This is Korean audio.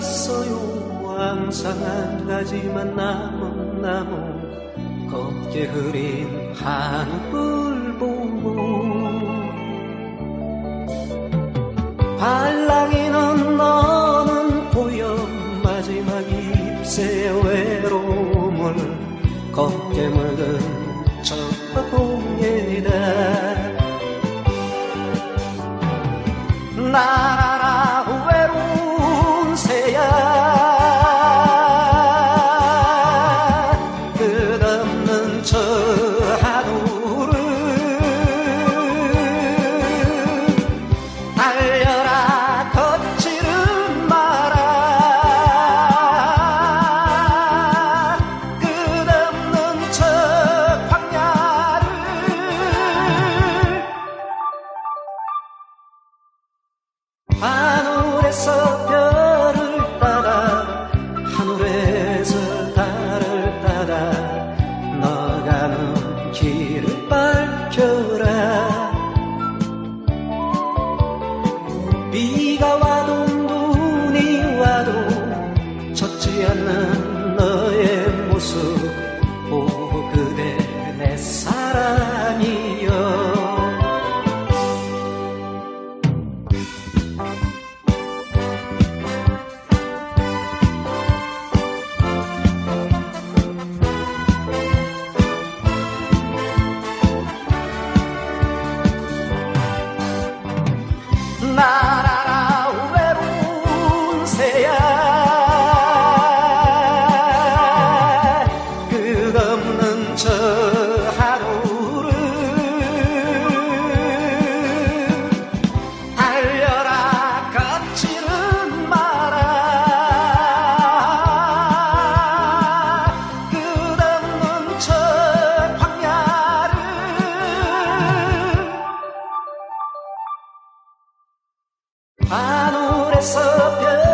잃었어요. 항상 한 가지만 남은 나무. 곱게 흐린 하늘 보고. 발랑이는 너는 보여. 마지막 잎새 외로움을 물든 저 공에다. 나 하늘에서 별을 따라 하늘에서 달을 따라 너가는 길을 밝혀라 하늘에서 별